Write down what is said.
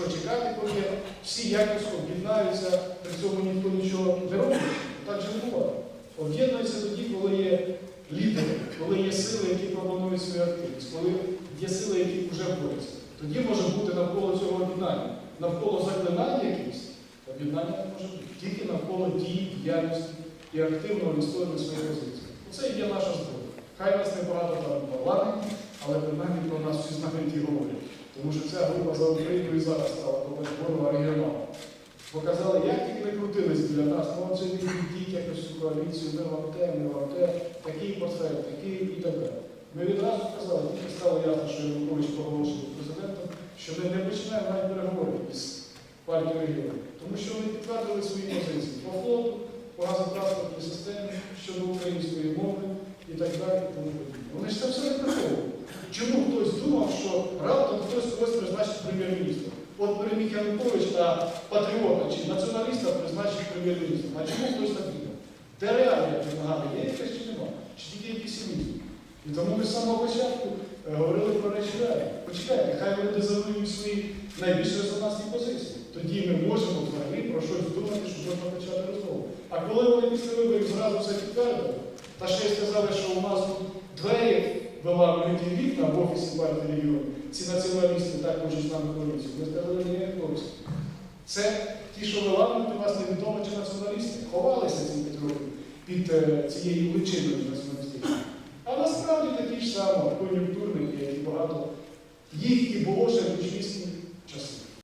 Що чекати, поки всі якось об'єднаються, при цьому ніхто нічого не робить? Так же не буває. Об'єднуються тоді, коли є лідери, коли є сили, які пропонують свою активність, коли є сили, які вже борються. Тоді може бути навколо цього об'єднання. Навколо заклинання якихось об'єднання не може бути. Тільки навколо дії, діяльності і активного відстоювання своєї позиції. Це і є наша зброя. Хай нас не багато там в парламенті, але принаймні про нас всі знають і говорять. Тому що ця група за Україну і зараз стала ворога регіоналу. Показали, як тільки не крутились для нас, ну це відійдіть якось у коаліцію, ми вам те, ми вам те, такий портфель, такий і так далі. Ми відразу сказали, тільки стало ясно, що Янукович проголошував президентом, що ми не починаємо навіть переговорів із партією регіону, тому що вони підтвердили свої позиції по флоту, по газотранспортній системі, щодо української мови і так далі. і. Вони ж це все не приховували. Чому хтось думав, що раптом хтось когось призначить прем'єр-міністром? От переміг Янукович та патріота чи націоналіста призначить прем'єр-міністром. А чому хтось так думав? Де реалія нагадує, є якась чи нема? Чи тільки якісь ілюзії? І тому ми з самого початку е, говорили про речі реалії. Почекайте, хай вони дезавують свої найбільш резонансні позиції. Тоді ми можемо взагалі про щось думати, що можна почати розмову. А коли вони після виборів зразу все підтвердили, та ще й сказали, що у нас тут двері виламують там в офісі партії регіону, ці націоналісти так можуть з нами коаліцію. Ми сказали, ні, хлопці. Це ті, що виламують у вас невідомо чи націоналісти, ховалися ці п'ять років під е, цією личиною націоналістів. А насправді такі ж самі кон'юнктурники, як і багато їх і було ще в ключовій